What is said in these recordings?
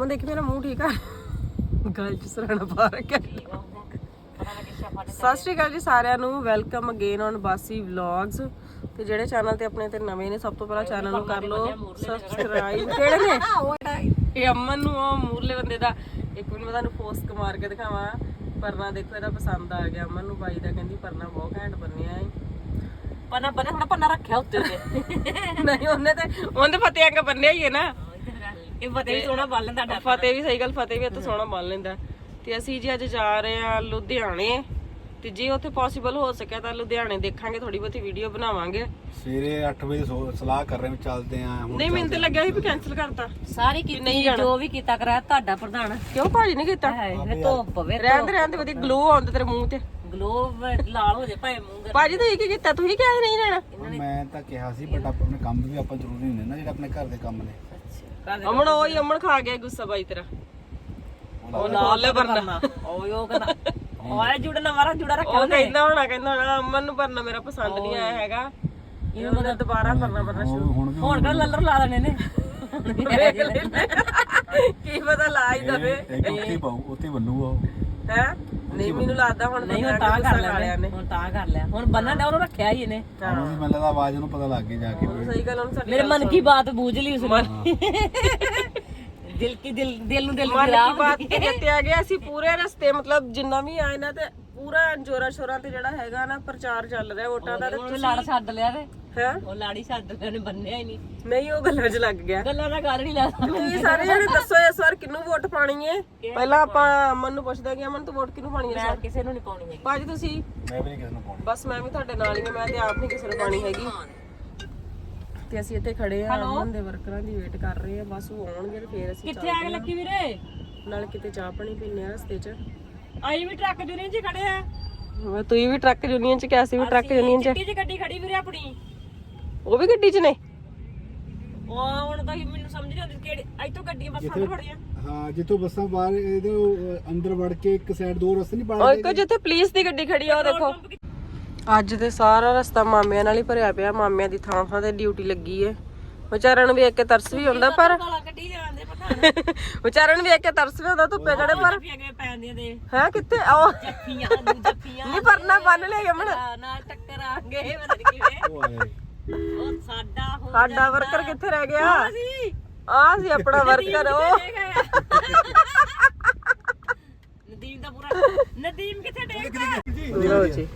ਮੈਂ ਦੇਖੀ ਮੇਰਾ ਮੂੰਹ ਠੀਕ ਆ। ਗੱਲ ਚ ਸਰਾਣਾ ਪਾ ਰੱਖਿਆ। ਸਤਿ ਸ਼੍ਰੀ ਅਕਾਲ ਜੀ ਸਾਰਿਆਂ ਨੂੰ। Welcome again on Bassi vlogs ਤੇ ਜਿਹੜੇ ਚੈਨਲ ਤੇ ਆਪਣੇ ਤੇ ਨਵੇਂ ਨੇ ਸਭ ਤੋਂ ਪਹਿਲਾਂ ਚੈਨਲ ਨੂੰ ਕਰ ਲਓ। ਸਬਸਕ੍ਰਾਈਬ ਕਿਹੜੇ ਨੇ? ਇਹ ਅਮਨ ਨੂੰ ਉਹ ਮੂਰਲੇ ਬੰਦੇ ਦਾ। ਇੱਕ ਮਿੰਟ ਮੈਂ ਤੁਹਾਨੂੰ ਪੋਸਟ ਮਾਰ ਕੇ ਦਿਖਾਵਾਂ। ਪਰਨਾ ਦੇਖੋ ਇਹਦਾ ਪਸੰਦ ਆ ਗਿਆ। ਅਮਨ ਨੂੰ ਬਾਈ ਦਾ ਕਹਿੰਦੀ ਪਰਨਾ ਬਹੁਤ ਘੈਂਟ ਬੰਨਿਆ ਹੈ ਪਨਾ ਬਣਾ ਹੁਣ ਪਨਾ ਰੱਖਿਆ ਉੱਤੇ। ਨਹੀਂ ਉਹਨੇ ਤੇ ਉਹਨੇ ਅੰਗ ਬੰਨਿਆ ਹੀ ਹੈ ਨਾ। ਇਹ ਵੀ ਸੋਹਣਾ ਬਾਲਣ ਦਾ ਫਤਿਹ ਵੀ ਸਹੀ ਗੱਲ ਫਤਿਹ ਵੀ ਇੱਥੇ ਸੋਹਣਾ ਮੰਨ ਲੈਂਦਾ। ਤੇ ਅਸੀਂ ਜੀ ਅੱਜ ਜਾ ਰਹੇ ਆ ਲੁਧਿਆਣੇ। ਤੇ ਜੇ ਉੱਥੇ ਪੋਸੀਬਲ ਹੋ ਸਕਿਆ ਤਾਂ ਲੁਧਿਆਣੇ ਦੇਖਾਂਗੇ ਥੋੜੀ ਬਹੁਤੀ ਵੀਡੀਓ ਬਣਾਵਾਂਗੇ। ਸਵੇਰੇ 8 ਵਜੇ ਸੋ- ਸਲਾਹ ਕਰ ਰਹੇ ਹਾਂ ਵੀ ਚੱਲਦੇ ਆਂ ਹੁਣ ਨਹੀਂ ਮੈਨੂੰ ਤੇ ਲੱਗਿਆ ਸੀ ਵੀ ਕੈਨਸਲ ਕਰਤਾ। ਸਾਰੀ ਕੀਤੀ ਜੋ ਵੀ ਕੀਤਾ ਕਰਾਇਆ ਤੁਹਾਡਾ ਪ੍ਰਧਾਨ। ਕਿਉਂ ਭਾਜੀ ਨੇ ਕੀਤਾ? ਹੈ ਵੇ ਧੁੱਪ ਵੇ ਰਹਿੰਦੇ ਰਹਿੰਦੇ ਵਧੀਆ ਗਲੋ ਆਉਂਦਾ ਤੇਰੇ ਮੂੰਹ ਤੇ। ਗਲੋਬ ਲਾਲ ਹੋ ਜੇ ਭਾਵੇਂ ਮੂੰਹ ਗਰ ਭਾਜੀ ਤੁਸੀਂ ਕੀ ਕੀਤਾ? ਤੁਸੀਂ ਕਿਹਾ ਸੀ ਨਹੀਂ ਲੈਣਾ ਮੈਂ ਤਾਂ ਕਿਹਾ ਸੀ ਬਟ ਆਪਣੇ ਕੰਮ ਵੀ ਆਪਾਂ ਜ਼ਰੂਰੀ ਹੁੰਦੇ ਨਾ ਜਿਹੜੇ ਆਪਣੇ ਘਰ ਦੇ ਕੰਮ ਨੇ। ਅਮਨ ਉਹ ਹੀ ਅਮਨ ਖਾ ਗਿਆ ਗੁੱਸਾ ਬਾਈ ਤੇਰਾ। ਉਹ ਨਾਲ ਲੈ ਭਰਨਾ ਉਹ ਯੋ ਕਹਿੰਦਾ ਉਹ ਜੁੜਨਾ ਮਾਰਾ ਜੁੜਾ ਰੱਖਿਆ ਉਹ ਕਹਿੰਦਾ ਹੋਣਾ ਕਹਿੰਦਾ ਹੋਣਾ ਅਮਨ ਨੂੰ ਭਰਨਾ ਮੇਰਾ ਪਸੰਦ ਨਹੀਂ ਆਇਆ ਹੈਗਾ। ਇਹਨੂੰ ਮੈਂ ਦੁਬਾਰਾ ਭਰਨਾ ਭਰਨਾ ਸ਼ੁਰੂ। ਹੁਣ ਕਰ ਲੱਲਰ ਲਾ ਦੇਣੇ ਨੇ। ਕੀ ਪਤਾ ਲਾ ਹੀ ਦਵੇ। ਇੱਕ ਉੱਥੇ ਪਾਉ ਉੱਥੇ ਬੰਨੂਗਾ ਉਹ। ਹੈ? ਨਹੀਂ ਮੈਨੂੰ ਲੱਗਦਾ ਹੁਣ ਨਹੀਂ ਹੁਣ ਤਾਂ ਕਰ ਲਿਆ ਹੁਣ ਤਾਂ ਕਰ ਲਿਆ। ਹੁਣ ਬੰਨਣ ਦਾ ਉਹਨੂੰ ਰੱਖਿਆ ਹੀ ਇਹਨੇ। ਉਹਨੂੰ ਵੀ ਮੈਨੂੰ ਲੱਗਦਾ ਆਵਾਜ਼ ਉਹਨੂੰ ਪਤਾ ਲੱਗ ਗਿਆ ਜਾ ਕੇ। ਵੀ ਸਹੀ ਗੱਲ ਹੁਣ ਸਾਡੀ ਮੇਰੇ ਮਨ ਕੀ ਬਾਤ ਬੂਝ ਲਈ ਉਸਨੇ। ਦਿਲ ਕੀ ਦਿਲ ਦਿਲ ਨੂੰ ਦਿਲ ਨੂੰ ਮਨ ਗਿਰਾ ਕੀ ਬਾਤ ਤੇ ਜਿੱਤਿਆ ਗਿਆ ਅਸੀਂ ਪੂਰੇ ਰਸਤੇ ਮਤਲਬ ਜਿੰਨਾ ਵੀ ਆਏ ਨਾ ਤੇ ਪੂਰਾ ਜੋਰਾ ਸ਼ੋਰਾ ਤੇ ਜਿਹੜਾ ਹੈਗਾ ਨਾ ਪ੍ਰਚਾਰ ਚੱਲ ਰਿਹਾ ਵੋਟਾਂ ਦਾ ਤੇ ਲਾੜ ਛੱਡ ਲਿਆ ਤੇ। ਹੈ? ਉਹ ਲਾੜੀ ਛੱਡ ਲਿਆ ਨੇ ਬੰਨਿਆ ਹੀ ਨਹੀਂ। ਨਹੀਂ ਉਹ ਗੱਲਾਂ 'ਚ ਲੱਗ ਗਿਆ। ਗੱਲਾਂ ਦਾ ਗੱਲ ਨਹੀਂ ਲੱਗਦਾ ਤੁਸੀਂ ਸਾਰੇ ਜਣੇ ਦੱਸੋ ਇਸ ਵਾਰ ਕਿਹਨੂੰ ਵੋਟ ਪਾਣੀ ਹੈ? ਪਹਿਲਾਂ ਆਪਾਂ ਅਮਨ ਨੂੰ ਪੁੱਛਦੇ ਕਿ ਅਮਨ ਤੂੰ ਵੋਟ ਕਿਹਨੂੰ ਪਾਣੀ ਹੈ ਮੈਂ ਕਿਸੇ ਨੂੰ ਨਹੀਂ ਪਾਉਣੀ ਹੈਗੀ। ਭਾਜੀ ਤੁਸੀਂ? ਮੈਂ ਵੀ ਨਹੀਂ ਕਿਸੇ ਨੂੰ ਪਾਉਣੀ। ਬਸ ਮੈਂ ਵੀ ਤੁਹਾਡੇ ਨਾਲ ਹੀ ਹਾਂ ਮੈਂ ਤੇ ਆਪ ਨਹੀਂ ਕਿਸੇ ਨੂੰ ਪਾਣੀ ਹੈਗੀ। ਤੇ ਅਸੀਂ ਇੱਥੇ ਖੜੇ ਆ ਅਮਨ ਦੇ ਵਰਕਰਾਂ ਦੀ ਵੇਟ ਕਰ ਰਹੇ ਆ ਬਸ ਉਹ ਆਉਣਗੇ ਤੇ ਫੇਰ ਅਸੀਂ ਕਿੱਥੇ ਆ ਗਏ ਲੱਕੀ ਵੀਰੇ? ਨਾਲ ਕਿਤੇ ਚਾਹ ਪਾਣੀ ਪੀਣੇ ਆ ਰਸਤੇ 'ਚ। ਆਈ ਵੀ ਟਰੱਕ ਜੁਨੀਅਨ 'ਚ ਖੜੇ ਆ ਮੈਂ ਤੂੰ ਵੀ ਟਰੱਕ ਯੂਨੀਅਨ 'ਚ ਕਿਹਾ ਸੀ ਵੀ ਟਰੱਕ ਯੂਨੀਅਨ 'ਚ। ਚਿੱਟੀ ਗੱਡੀ ਖੜੀ ਵੀਰੇ ਆਪਣੀ। ਉਹ ਵੀ ਗੱਡੀ 'ਚ ਨੇ? ਉਹ ਹੁਣ ਤਾਂ ਮੈਨੂੰ ਸਮਝ ਨਹੀਂ ਆਉਂਦੀ ਕਿਹੜੀ ਇੱਥੋਂ ਗੱਡੀਆਂ ਬੱਸਾਂ ਤੋਂ ਖੜੀਆਂ ਹਾਂ ਜਿੱਥੋਂ ਬੱਸਾਂ ਬਾਹਰ ਇਹਦੇ ਉਹ ਅੰਦਰ ਵੜ ਕੇ ਇੱਕ ਸਾਈਡ ਦੋ ਰਸਤੇ ਨਹੀਂ ਉਹ ਪਾੜੇ ਇੱਕ ਜਿੱਥੇ ਪੁਲਿਸ ਦੀ ਗੱਡੀ ਖੜੀ ਆ ਉਹ ਦੇਖੋ। ਅੱਜ ਤੇ ਸਾਰਾ ਰਸਤਾ ਮਾਮਿਆਂ ਨਾਲ ਹੀ ਭਰਿਆ ਪਿਆ ਮਾਮਿਆਂ ਦੀ ਥਾਂ ਥਾਂ ਤੇ ਡਿਊਟੀ ਲੱਗੀ ਏ। ਵਿਚਾਰਿਆਂ ਨੂੰ ਵੇਖ ਕੇ ਤਰਸ ਵੀ ਹੁੰਦਾ ਪਰ ਵਿਚਾਰਿਆਂ ਨੂੰ ਵੇਖ ਕੇ ਤਰਸ ਵੀ ਹੁੰਦਾ ਧੁੱਪੇ ਖੜੇ ਪਰ ਹੈ ਕਿੱਥੇ? ਉਹ ਜੱਫੀਆਂ ਨੂੰ ਜੱਫੀਆਂ ਨਹੀਂ ਪਰਨਾ ਬੰਨ ਲਿਆ ਯਮਨ ਨਾਲ ਟੱਕਰ ਆ ਗਏ ਪਤਾ ਨਹੀਂ ਕਿਵੇਂ। ਉਹ ਸਾਡਾ ਹੋ ਸਾਡਾ ਵਰਕਰ ਕਿੱਥੇ ਰਹਿ ਗਿਆ? ਸੀ। ਆ ਸੀ ਆਪਣਾ ਵਰਕਰ ਉਹ। ਨਦੀਮ ਦਾ ਪੂਰਾ ਨਦੀਮ ਕਿੱਥੇ ਡੇਗ ਲੋ ਜੀ।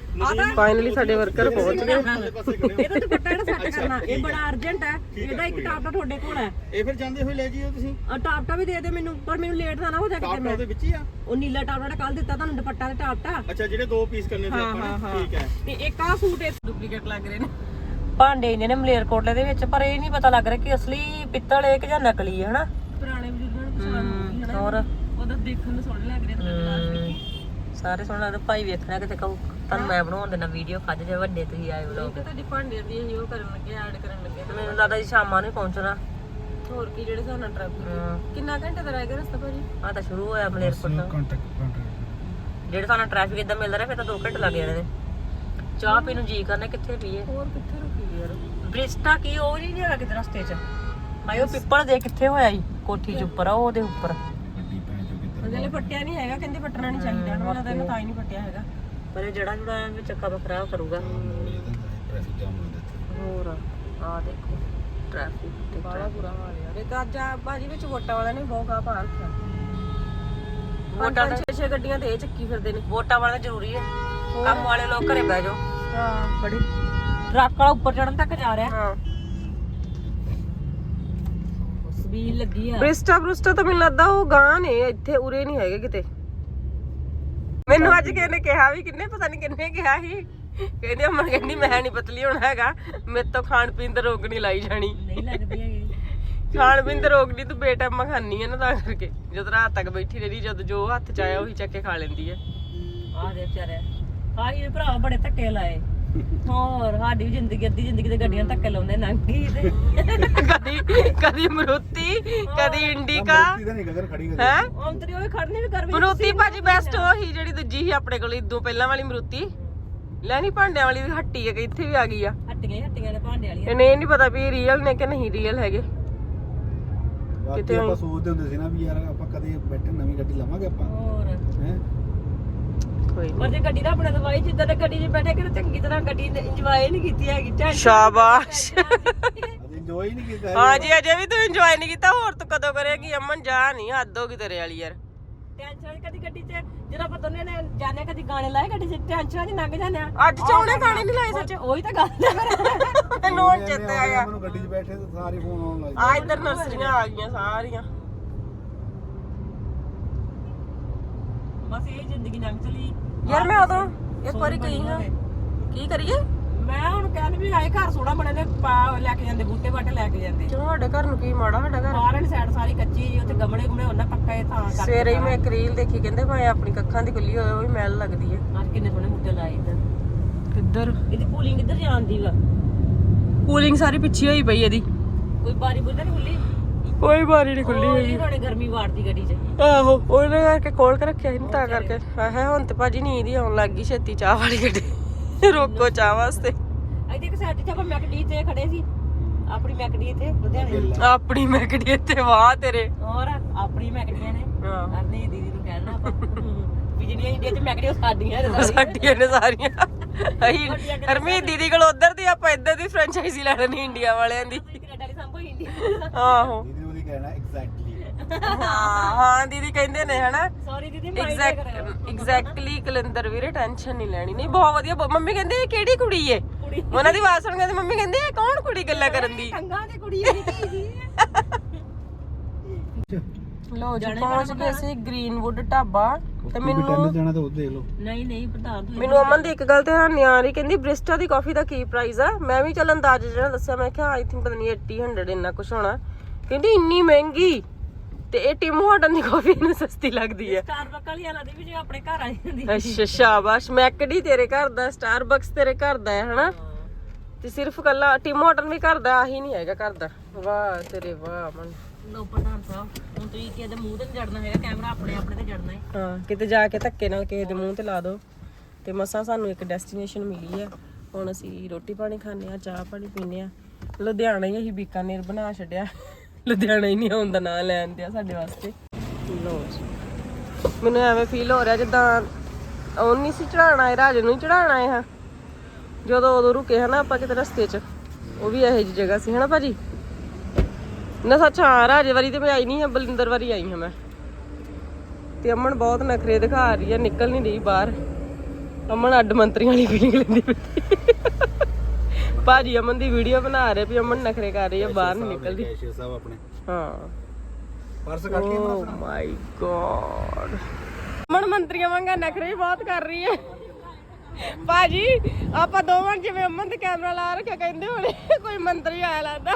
ਫਾਈਨਲੀ ਸਾਡੇ ਵਰਕਰ ਪਹੁੰਚ ਗਏ। ਇਹਦਾ ਦੁਪੱਟਾ ਜਿਹੜਾ ਸੈੱਟ ਕਰਨਾ ਇਹ ਬੜਾ ਅਰਜੈਂਟ ਹੈ। ਇਹਦਾ ਇੱਕ ਟਾਪਟਾ ਤੁਹਾਡੇ ਕੋਲ ਹੈ। ਇਹ ਫਿਰ ਜਾਂਦੇ ਹੋਏ ਲੈ ਜਿਓ ਤੁਸੀਂ। ਆ ਟਾਪਟਾ ਵੀ ਦੇ ਦੇ ਮੈਨੂੰ ਪਰ ਮੈਨੂੰ ਲੇਟ ਨਾ ਹੋ ਜਾ ਕਿਤੇ ਮੈਂ। ਉਹਦੇ ਵਿੱਚ ਹੀ ਆ। ਉਹ ਨੀਲਾ ਟਾਪਟਾ ਕੱਲ ਦਿੱਤਾ ਤੁਹਾਨੂੰ ਦੁਪੱਟਾ ਤੇ ਟਾਪਟਾ ਅੱਛਾ ਜਿਹੜੇ ਦੋ ਪੀਸ ਕਰਨੇ ਸੀ ਆਪਾਂ ਨੇ। ਠੀਕ ਹੈ। ਤੇ ਇੱਕ ਆ ਸੂਟ ਇਹ ਡੁਪਲੀਕੇਟ ਲੱਗ ਰਹੇ ਨੇ। ਭਾਂਡੇ ਇਹਨੇ ਨੇ ਮਲੇਰਕੋਟਲੇ ਦੇ ਵਿੱਚ ਪਰ ਇਹ ਨਹੀਂ ਪਤਾ ਲੱਗ ਰਿਹਾ ਕਿ ਅਸਲੀ ਪਿੱਤਲ ਹੈ ਕਿ ਜਾਂ ਨਕਲੀ ਹੈ ਹਨਾ? ਪੁਰਾਣੇ ਬਜ਼ੁਰਗਾਂ ਨੂੰ ਪਛਾਣ ਹੋਊਗੀ ਹੋਰ? ਉਹਦਾ ਦੇਖਣ ਨੂੰ ਸੋਹਣੇ ਲੱਗ ਰਹੇ ਨੇ ਸਾਰੇ ਸੋਹਣਾ ਲੱਗਦਾ ਭਾਈ ਵੇਖਣਾ ਕਿਤੇ ਕਹੂ ਤੁਹਾਨੂੰ ਮੈਂ ਬਣਾਉਣ ਦੇਣਾ ਵੀਡੀਓ ਕੱਢ ਜੇ ਵੱਡੇ ਤੁਸੀਂ ਆਏ ਵਲੋਗ ਤੁਹਾਡੀ ਭਾਂਡੇ ਦੀ ਅਸੀਂ ਉਹ ਕਰਨ ਲੱਗੇ ਐਡ ਕਰਨ ਲੱਗੇ ਮੈਨੂੰ ਲੱਗਦਾ ਜੀ ਸ਼ਾਮਾਂ ਨੂੰ ਹੀ ਪਹੁੰਚਣਾ। ਹੋਰ ਕੀ ਜਿਹੜੇ ਸਾਨੂੰ ਟ੍ਰੈਫਿਕ ਹਾਂ। ਕਿੰਨਾ ਘੰਟੇ ਦਾ ਰਹਿ ਗਿਆ ਰਸਤਾ ਭਾਜੀ? ਆ ਤਾਂ ਸ਼ੁਰੂ ਹੋਇਆ ਕੰਟੈਕਟ ਕੰਟੈਕਟ ਜਿਹੜੇ ਸਾਨੂੰ ਟ੍ਰੈਫਿਕ ਇਦਾਂ ਮਿਲਦਾ ਰਿਹਾ ਫਿਰ ਤਾਂ 2 ਘੰਟੇ ਲੱਗ ਜਾਣੇ ਨੇ। ਚਾਹ ਪੀਣ ਨੂੰ ਜੀ ਕਰਨਾ ਕਿੱਥੇ ਪੀਏ? ਹੋਰ ਕਿੱਥੇ ਬ੍ਰਿਸਟਾ ਕੀ ਉਹ ਨਹੀਂ ਹੈਗਾ ਕਿਤੇ ਰਸਤੇ 'ਚ। ਉਹ ਪਿੱਪਲ ਦੇ ਕਿੱਥੇ ਹੋਇਆ ਈ ਕੋਠੀ 'ਚ ਉੱਪਰ ਆ ਉਹਦੇ ਉੱਪਰ। ਕਿੱਧਰ ਉਹਦੇ ਲਈ ਪੱਟਿਆ ਨਹੀਂ ਹੈਗਾ ਕਹਿੰਦੇ ਪੱਟਣਾ ਨਹੀਂ ਚਾਹੀਦਾ ਉਹਨਾਂ ਦਾ ਤਾਂ ਹੀ ਨਹੀਂ ਪੱਟਿਆ ਹੈਗਾ। ਪਰ ਇਹ ਜੜਾ ਜੁੜਾ ਐਵੇਂ ਚੱਕਾ ਦਾ ਖਰਾਬ ਕਰੂਗਾ। ਟ੍ਰੈਫਿਕ ਜਾਮ ਹੁੰਦਾ ਇੱਥੇ ਹੋਰ ਆ ਦੇਖੋ ਟ੍ਰੈਫਿਕ ਤੇ ਬੜਾ ਬੁਰਾ ਹਾਲ ਯਾਰ ਇਹ ਤਾਂ ਅੱਜ ਆ ਭਾਜੀ ਵਿੱਚ ਵੋਟਾਂ ਵਾਲਿਆਂ ਨੇ ਬਹੁਤ ਕਾ ਭਾਰ ਰੱਖਿਆ। ਵੋਟਾਂ ਦੇ ਛੇ ਛੇ ਗੱਡੀਆਂ ਤੇ ਇਹ ਚੱਕੀ ਫਿਰਦੇ ਨੇ। ਵੋਟਾਂ ਵਾਲਾ ਜ਼ਰੂਰੀ ਹੈ। ਕੰਮ ਵਾਲੇ ਲੋਕ ਘਰੇ ਬਹਿ ਜਾਓ। ਹਾਂ। ਬੜੀ ਟਰੱਕ ਵਾਲਾ ਉੱਪਰ ਚੜਨ ਤੱਕ ਜਾ ਰਿਹਾ। ਹਾਂ। ਸਬੀਲ ਲੱਗੀ ਆ। ਬ੍ਰਿਸਟਾ ਬ੍ਰਿਸਟਾ ਤਾਂ ਮੈਨੂੰ ਲੱਗਦਾ ਉਹ ਗਾਂ ਨੇ ਇੱਥੇ ਉਰੇ ਨਹੀਂ ਹੈਗੇ ਕਿਤੇ। ਮੈਨੂੰ ਅੱਜ ਕਿਸੇ ਨੇ ਕਿਹਾ ਵੀ ਕਿੰਨੇ ਪਤਾ ਨਹੀਂ ਕਿੰਨੇ ਕਿਹਾ ਸੀ। ਕਹਿੰਦੇ ਅਮਨ ਕਹਿੰਦੀ ਮੈਂ ਨਹੀਂ ਪਤਲੀ ਹੋਣਾ ਹੈਗਾ ਮੇਰੇ ਤੋਂ ਖਾਣ ਪੀਣ ਦਾ ਰੋਗ ਨਹੀਂ ਲਾਈ ਜਾਣੀ। ਨਹੀਂ ਲੱਗਦੀ ਹੈਗੀ। ਖਾਣ ਪੀਣ ਦਾ ਰੋਗ ਨਹੀਂ ਤੂੰ ਬੇਟਾਈਮਾ ਖਾਨੀ ਹੈ ਨਾ ਤਾਂ ਕਰਕੇ। ਜਦ ਰਾਤ ਤੱਕ ਬੈਠੀ ਰਹੀ ਜਦ ਜੋ ਹੱਥ ਚ ਆਇਆ ਉਹੀ ਚੱਕ ਕੇ ਖਾ ਲੈਂਦੀ ਹੈ ਆ ਦੇ ਵਿਚਾਰੇ। ਹਾਈ ਭਰਾ ਬੜੇ ਧੱਕੇ ਲਾਏ। ਹੋਰ ਸਾਡੀ ਵੀ ਜ਼ਿੰਦਗੀ ਅੱਧੀ ਜ਼ਿੰਦਗੀ ਤੇ ਗੱਡੀਆਂ ਧੱਕੇ ਲਾਉਂਦੇ ਨੰਗੀ ਤੇ। ਕਦੀ ਕਦੀ ਮਰੂਤੀ ਕਦੀ ਇੰਡੀਕਾ। ਇਹਦਾ ਨਹੀਂ ਗਗਰ ਖੜੀ ਹੈ? ਅੰਤਰੀ ਉਹ ਖੜਨੀ ਵੀ ਕਰ ਮਰੂਤੀ ਭਾਜੀ ਬੈਸਟ ਉਹੀ ਜਿਹੜੀ ਦੂਜੀ ਸੀ ਆਪਣੇ ਕੋਲ ਇਦੋਂ ਪਹਿਲਾਂ ਵਾਲੀ ਮਰੂਤੀ। ਲੈਣੀ ਭਾਂਡਿਆਂ ਵਾਲੀ ਵੀ ਹੱਟੀ ਹੈ ਕਿ ਇੱਥੇ ਵੀ ਆ ਗਈ ਆ। ਹੱਟੀਆਂ ਹੀ ਹੱਟੀਆਂ ਨੇ ਭਾਂਡੇ ਵਾਲੀਆਂ। ਇਹਨੇ ਇਹ ਨਹੀਂ ਪਤਾ ਵੀ ਰੀਅਲ ਨੇ ਕਿ ਨਹੀਂ ਰੀਅਲ ਹੈਗੇ। ਕਿਤੇ ਆਪਾਂ ਸੋਚਦੇ ਹੁੰਦੇ ਸੀ ਨਾ ਵੀ ਯਾਰ ਆਪਾਂ ਕਦੇ ਬੈਠੇ ਨਵੀਂ ਗੱਡੀ ਲਵਾਂਗੇ ਆਪਾਂ। ਹੋਰ। ਹੈ? ਕੋਈ ਪਰ ਜੇ ਗੱਡੀ ਦਾ ਆਪਣਾ ਦਵਾਈ ਜਿੱਦਾਂ ਦੇ ਗੱਡੀ 'ਚ ਬੈਠੇ ਕਿ ਚੰਗੀ ਤਰ੍ਹਾਂ ਗੱਡੀ ਨੇ ਇੰਜੋਏ ਨਹੀਂ ਕੀਤੀ ਹੈਗੀ ਟੈਨਸ਼ਨ ਸ਼ਾਬਾਸ਼। ਅਜੇ ਇੰਜੋਏ ਨਹੀਂ ਕੀਤਾ ਹੈਗਾ। ਹਾਂ ਜੀ ਅਜੇ ਵੀ ਤੂੰ ਇੰਜੋਏ ਨਹੀਂ ਕੀਤਾ ਹੋਰ ਤੂੰ ਕਦੋਂ ਕਰੇਗੀ? ਅਮਨ ਜਾ ਨਹੀਂ ਹੱਦ ਹੋ ਗਈ ਤੇਰੇ ਵਾਲੀ ਯਾਰ। ਟੈਨਸ਼ਨ ਕਦੀ ਗੱਡੀ 'ਚ ਜਦੋਂ ਆਪਾਂ ਦੋਨੇ ਨੇ ਜਾਣੇ ਕਦੀ ਗਾਣੇ ਲਾਏ ਗੱਡੀ 'ਚ ਟੈਨਸ਼ਨ ਨਹੀਂ ਲੰਘ ਜਾਂਦੇ ਆ ਅੱਜ ਚਾਉਣੇ ਗਾਣੇ ਨਹੀਂ ਲਾਏ ਸੱਚ? ਉਹੀ ਤਾਂ ਗੱਲ ਹੈ। ਫਿਰ ਤੈਨੂੰ ਹੁਣ ਇੰਨੇ ਚੇਤੇ ਆਏ ਆਇਆ। ਮੈਨੂੰ ਗੱਡੀ 'ਚ ਬੈਠੇ ਤੇ ਸਾਰੇ ਫੋਨ ਆਉਣ ਲੱਗ ਆ ਇੱਧਰ ਨਰਸਰੀਆਂ ਆ ਗਈਆਂ ਸਾਰੀਆਂ। ਬਸ ਇਹ ਜ਼ਿੰਦਗੀ ਲੰਘ ਚਲੀ। ਯਾਰ ਮੈਂ ਉਦੋਂ ਇੱਕ ਵਾਰੀ ਗਈ ਹਾਂ। ਕੀ ਕਰੀਏ? ਮੈਂ ਹੁਣ ਕਹਿੰਦੀ ਵੀ ਆਏ ਘਰ ਸੋਹਣਾ ਬਣੇ ਨੇ ਪਾ ਲੈ ਕੇ ਜਾਂਦੇ ਬੂਟੇ ਬਾਟੇ ਲੈ ਕੇ ਜਾਂਦੇ। ਕਿਉਂ ਸਾਡੇ ਘਰ ਨੂੰ ਕੀ ਮਾੜਾ ਸਾਡਾ ਘਰ। ਬਾਹਰਲੀ ਸਾਈਡ ਸਾਰੀ ਕੱਚੀ ਜੀ ਉੱਥੇ ਗਮਲੇ ਗੁਮਲੇ ਉਹਨਾਂ ਪੱਕਾ ਇਹ ਥਾਂ ਕਰ ਸਵੇਰੇ ਹੀ ਮੈਂ ਇੱਕ ਰੀਲ ਦੇਖੀ ਕਹਿੰਦੇ ਭਾਵੇਂ ਆਪਣੀ ਕੱਖਾਂ ਦੀ ਖੁੱਲੀ ਹੋਏ ਉਹ ਵੀ ਮੈਲ ਲੱਗਦੀ ਹੈ। ਅੱਜ ਕਿੰਨੇ ਸੋਹਣੇ ਬੂਟੇ ਲਾਏ ਇੱਧਰ। ਕਿੱਧਰ? ਇਹਦੀ ਕੂਲਿੰਗ ਕਿੱਧਰ ਜਾਂਦੀ ਵਾ? ਕੂਲਿੰਗ ਸਾਰੀ ਪਿੱਛੇ ਹੋਈ ਪਈ ਇਹਦੀ। ਕੋਈ ਬਾਰੀ ਬੁੱਧ ਨਹੀਂ ਖੁੱਲੀ? ਕੋਈ ਬਾਰੀ ਨਹੀਂ ਖੁੱਲੀ ਹੋਈ ਥੋੜੇ ਗਰਮੀ ਵਾੜਦੀ ਗੱਡੀ 'ਚ। ਆਹੋ ਉਹਨੇ ਕਰਕੇ ਖੋਲ ਕੇ ਰੱਖਿਆ ਸੀ ਨਾ ਤਾਂ ਕਰਕੇ। ਆਹ ਹੁਣ ਤੇ ਭਾਜੀ ਨੀਂਦ ਹੀ ਆਉਣ ਲੱਗ ਗਈ ਛੇਤੀ ਚਾਹ ਵਾਲੀ ਗੱਡੀ। ਰੋਕੋ ਚਾਹ ਵਾਸਤੇ। ਇੱਥੇ ਇੱਕ ਸਾਈਡ ਤੇ ਆਪਾਂ ਮੈਕਡੀ ਤੇ ਖੜੇ ਸੀ। ਆਪਣੀ ਮੈਕਡੀ ਇੱਥੇ ਲੁਧਿਆਣੇ ਆਪਣੀ ਮੈਕੜੀ ਇੱਥੇ ਵਾਹ ਤੇਰੇ। ਹੋਰ ਆਪਣੀ ਮੈਕਡੀਆਂ ਨੇ। ਹਾਂ। ਅਰਨੇ ਦੀਦੀ ਨੂੰ ਕਹਿਣਾ ਆਪਾਂ। ਵੀ ਜਿਹੜੀਆਂ ਇੰਡੀਆ 'ਚ ਮੈਕਡੀਆਂ ਉਹ ਸਾਡੀਆਂ ਨੇ ਸਾਰੀਆਂ। ਸਾਡੀਆਂ ਨੇ ਸਾਰੀਆਂ। ਅਹੀਂ ਹਰਮੀਤ ਦੀਦੀ ਕੋਲ ਉਧਰ ਦੀ ਆਪਾਂ ਇੱਧਰ ਦੀ ਫਰੈਂਚਾਈਜ਼ੀ ਲੈਣੀ ਇੰਡੀਆ ਵਾਲਿਆਂ ਦੀ। ਕੈਨੇਡਾ ਸੰਭੋ ਇੰਡੀਆ ਆਹੋ। ਕਹਿਣਾ ਐਗਜ਼ੈਕਟਲੀ ਹਾਂ ਹਾਂ ਦੀਦੀ ਕਹਿੰਦੇ ਨੇ ਹਨਾ? ਸੌਰੀ ਦੀਦੀ ਮਾਈਂਡ ਨਾ ਕਰਿਓ ਐਗਜ਼ੈਕਟ ਐਗਜ਼ੈਕਟਲੀ ਕਲੰਦਰ ਵੀਰੇ ਟੈਨਸ਼ਨ ਨਹੀਂ ਲੈਣੀ। ਨਹੀਂ ਬਹੁਤ ਵਧੀਆ ਬਹੁਤ- ਮੰਮੀ ਕਹਿੰਦੇ ਇਹ ਕਿਹੜੀ ਕੁੜੀ ਏ? ਉਹਨਾਂ ਦੀ ਆਵਾਜ਼ ਸੁਣ ਕੇ ਤੇ ਮੰਮੀ ਕਹਿੰਦੇ ਇਹ ਕੌਣ ਕੁੜੀ ਗੱਲਾਂ ਕਰਨ ਦੀ? ਕੰਗਾ ਦੀ ਕੁੜੀ ਜੀ ਲੋ ਜੀ ਪਹੁੰਚ ਗਏ ਸੀ ਗ੍ਰੀਨਵੁੱਡ ਢਾਬਾ। ਤੇ ਮੈਨੂੰ ਜਾਣਾ ਤਾਂ ਉਹ ਦੇਖ ਲਓ। ਨਹੀਂ ਨਹੀਂ ਪ੍ਰਧਾਨ ਮੈਨੂੰ ਅਮਨ ਦੀ ਇੱਕ ਗੱਲ ਤੇ ਹੈਰਾਨੀ ਆ ਰਹੀ ਕਹਿੰਦੀ ਬ੍ਰਿਸਟਾ ਦੀ ਕਾਫੀ ਦਾ ਕੀ ਪ੍ਰਾਈਸ ਆ? ਮੈਂ ਵੀ ਚੱਲ ਅੰਦਾਜ਼ ਜਿਹੜਾ ਦੱਸਿਆ ਮੈਂ ਕਿਹਾ ਆਈ ਥਿੰਕ ਪਤਾ ਨਹੀਂ 80 100 ਇੰਨਾ ਕੁਝ ਹੋਣਾ। ਕਹਿੰਦੀ ਇੰਨੀ ਮਹਿੰਗੀ ਤੇ ਇਹ ਟਿਮ ਹਾਰਟਨ ਦੀ ਕਾਫੀ ਇਹਨੂੰ ਸਸਤੀ ਲੱਗਦੀ ਹੈ। ਸਟਾਰਬਕ ਵਾਲੀ ਵਾਲਾ ਦੀ ਵੀ ਜੇ ਆਪਣੇ ਘਰ ਆਈ ਹੁੰਦੀ ਅੱਛਾ ਸ਼ਾਬਾਸ਼ ਮੈਕਡੀ ਤੇਰੇ ਘਰ ਦਾ ਸਟਾਰਬਕਸ ਤੇਰੇ ਘਰ ਦਾ ਹੈ ਹਨਾ? ਤੇ ਸਿਰਫ ਕੱਲਾ ਟਿਮ ਹਾਰਟਨ ਵੀ ਘਰ ਦਾ ਆਹੀ ਨਹੀਂ ਹੈਗਾ ਘਰ ਦਾ। ਵਾਹ ਤੇਰੇ ਵਾਹ ਅਮਨ ਲੋ ਪ੍ਰਧਾਨ ਸਾਹਿਬ ਹੁਣ ਤੁਸੀਂ ਕਿਸੇ ਦੇ ਮੂੰਹ ਤੇ ਨਹੀਂ ਜੜਨਾ ਹੈਗਾ ਕੈਮਰਾ ਆਪਣੇ ਆਪਣੇ ਤੇ ਜੜਨਾ ਹੈ। ਹਾਂ ਕਿਤੇ ਜਾ ਕੇ ਧੱਕੇ ਨਾਲ ਕਿਸੇ ਦੇ ਮੂੰਹ ਤੇ ਲਾ ਦੋ। ਤੇ ਮਸਾਂ ਸਾਨੂੰ ਇੱਕ ਡੈਸਟੀਨੇਸ਼ਨ ਮਿਲੀ ਆ ਹੁਣ ਅਸੀਂ ਰੋਟੀ ਪਾਣੀ ਖਾਣੇ ਆ ਚਾਹ ਪਾਣੀ ਪੀਨੇ ਆ ਲੁਧਿਆਣਾ ਹੀ ਅਸੀਂ ਬੀਕਾਨੇਰ ਬਣਾ ਛੱਡਿਆ। ਲੁਧਿਆਣਾ ਹੀ ਨਹੀਂ ਆਉਣ ਦਾ ਨਾਂ ਲੈਣ ਦਿਆ ਸਾਡੇ ਵਾਸਤੇ। ਲੋ ਮੈਨੂੰ ਐਵੇਂ ਫੀਲ ਹੋ ਰਿਹਾ ਜਿੱਦਾਂ ਉਹ ਨਹੀਂ ਸੀ ਚੜਾਣਾ ਹੈ ਰਾਜੇ ਨੂੰ ਚੜਾਣਾ ਹੈ। ਜਦੋਂ ਉਦੋਂ ਰੁਕੇ ਹਨਾ ਆਪਾਂ ਕਿਤੇ ਰਸਤੇ 'ਚ ਉਹ ਵੀ ਇਹੋ ਜਿਹੀ ਜਗ੍ਹਾ ਸੀ ਹਨਾ ਭਾਜੀ? ਨਾ ਸੱਚ ਹਾਂ ਰਾਜੇ ਵਾਰੀ ਤੇ ਮੈਂ ਆਈ ਨਹੀਂ ਹਾਂ ਬਲਿੰਦਰ ਵਾਰੀ ਆਈ ਹਾਂ ਮੈਂ। ਤੇ ਅਮਨ ਬਹੁਤ ਨਖਰੇ ਦਿਖਾ ਰਹੀ ਹੈ ਨਿਕਲ ਨਹੀਂ ਰਹੀ ਬਾਹਰ। ਅਮਨ ਅੱਡ ਮੰਤਰੀਆਂ ਵਾਲੀ ਫੀਲਿੰਗ ਲੈਂਦੀ ਪਈ ਭਾਜੀ ਅਮਨ ਦੀ ਵੀਡੀਓ ਬਣਾ ਰਹੇ ਵੀ ਅਮਨ ਨਖਰੇ ਕਰ ਰਹੀ ਹੈ ਬਾਹਰ ਨਹੀਂ ਨਿਕਲਦੀ। ਕੈਸ਼ੀਅਰ ਸਾਹਿਬ ਆਪਣੇ। ਹਾਂ। ਪਰਸ ਕੱਢ ਕੇ ਓ ਮਾਈ ਗॉड ਅਮਨ ਮੰਤਰੀਆਂ ਵਾਂਗਾ ਨਖਰੇ ਹੀ ਬਹੁਤ ਕਰ ਰਹੀ ਹੈ। ਭਾਜੀ ਆਪਾਂ ਦੋਵਾਂ ਜਿਵੇਂ ਅਮਨ ਤੇ ਕੈਮਰਾ ਲਾ ਰੱਖਿਆ ਕਹਿੰਦੇ ਹੋਣੇ ਕੋਈ ਮੰਤਰੀ ਆਇਆ ਲੱਗਦਾ।